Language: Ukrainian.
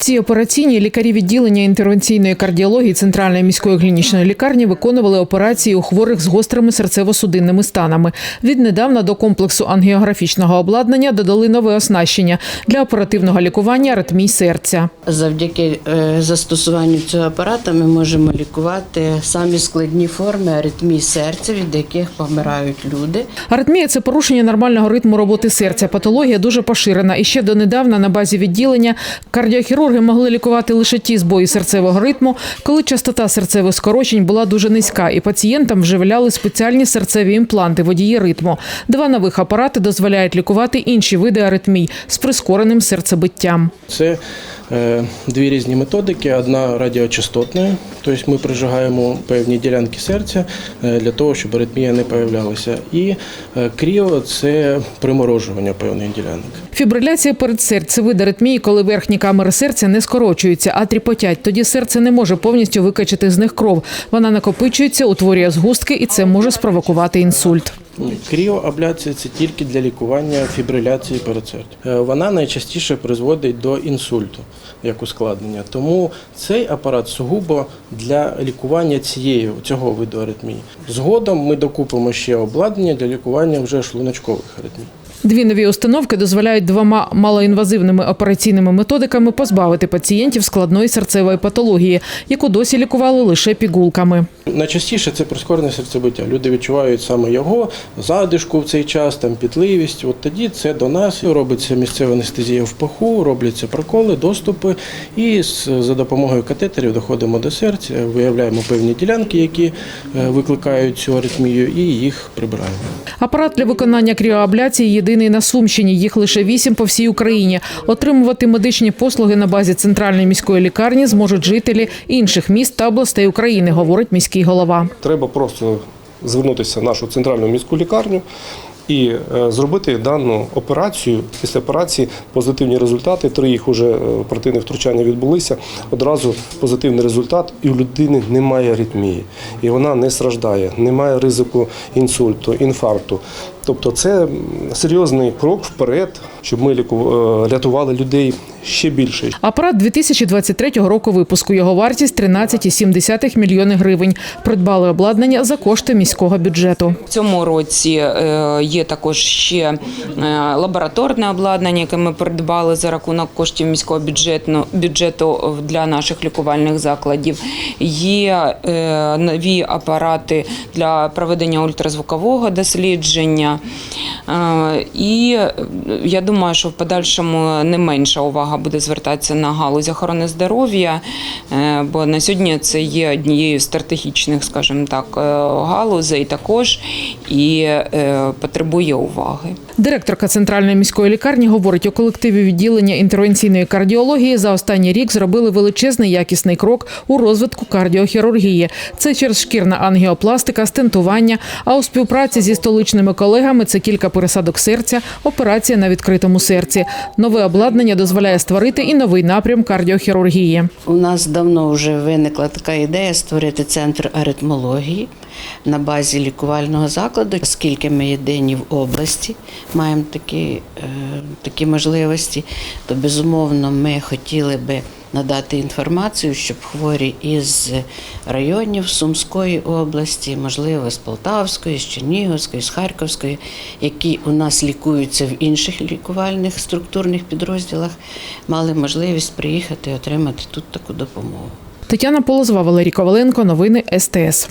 Цій операційній лікарі відділення інтервенційної кардіології Центральної міської клінічної лікарні виконували операції у хворих з гострими серцево-судинними станами. Віднедавна до комплексу ангіографічного обладнання додали нове оснащення для оперативного лікування аритмій серця. Завдяки е, застосуванню цього апарата ми можемо лікувати самі складні форми аритмій серця, від яких помирають люди. Аритмія це порушення нормального ритму роботи серця. Патологія дуже поширена. І ще донедавна на базі відділення кардіохірурги могли лікувати лише ті збої серцевого ритму, коли частота серцевих скорочень була дуже низька, і пацієнтам вживляли спеціальні серцеві імпланти водії ритму. Два нових апарати дозволяють лікувати інші види аритмій з прискореним серцебиттям. Це е, дві різні методики. Одна радіочастотна, тобто ми прижигаємо певні ділянки серця е, для того, щоб аритмія не появлялася. І е, кріо це приморожування певних ділянок. Фібриляція передсердь – це вид аритмії, коли верхні камери серця не скорочуються, а тріпотять. Тоді серце не може повністю викачати з них кров. Вона накопичується, утворює згустки, і це може спровокувати інсульт. Кріоабляція це тільки для лікування фібриляції передсердь. Е, Вона найчастіше призводить до інсульту як ускладнення. Тому цей апарат сугубо для лікування цієї цього виду аритмії. Згодом ми докупимо ще обладнання для лікування вже шлуночкових аритмій. Дві нові установки дозволяють двома малоінвазивними операційними методиками позбавити пацієнтів складної серцевої патології, яку досі лікували лише пігулками. Найчастіше це прискорене серцебиття. Люди відчувають саме його, задишку в цей час, там пітливість. От тоді це до нас робиться місцева анестезія в паху, робляться проколи, доступи, і за допомогою катетерів доходимо до серця, виявляємо певні ділянки, які е, викликають цю аритмію, і їх прибираємо. Апарат для виконання кріоабляції єдиний на Сумщині. Їх лише вісім по всій Україні. Отримувати медичні послуги на базі центральної міської лікарні зможуть жителі інших міст та областей України, говорить міський голова. Треба просто звернутися в нашу центральну міську лікарню і е, зробити дану операцію. Після операції позитивні результати. Три їх уже оперативні втручання відбулися. Одразу позитивний результат, і у людини немає аритмії, і вона не страждає, немає ризику інсульту, інфаркту. Тобто це серйозний крок вперед, щоб ми ліку- е, рятували людей ще більше. Апарат 2023 року випуску. Його вартість 13,7 мільйони гривень. Придбали обладнання за кошти міського бюджету. В цьому році е, є також ще е, лабораторне обладнання, яке ми придбали за рахунок коштів міського бюджетну, бюджету для наших лікувальних закладів. Є нові апарати для проведення ультразвукового дослідження. Е, І я думаю, що в подальшому не менша увага буде звертатися на галузь охорони здоров'я, е, бо на сьогодні це є однією з стратегічних, скажімо так, е, галузей також і потребує уваги. Директорка центральної міської лікарні говорить, у колективі відділення інтервенційної кардіології за останній рік зробили величезний якісний крок у розвитку кардіохірургії. Це через шкірна ангіопластика, стентування. А у співпраці зі столичними колегами це кілька пересадок серця, операція на відкритому серці. Нове обладнання дозволяє створити і новий напрям кардіохірургії. У нас давно вже виникла така ідея створити центр аритмології на базі лікувального закладу, оскільки ми єдині в області, маємо такі, е, такі можливості, то безумовно ми хотіли би надати інформацію, щоб хворі із районів Сумської області, можливо, з Полтавської, з Чернігівської, з Харківської, які у нас лікуються в інших лікувальних структурних підрозділах, мали можливість приїхати і отримати тут таку допомогу. Тетяна Полозова, Валерій Коваленко. Новини СТС.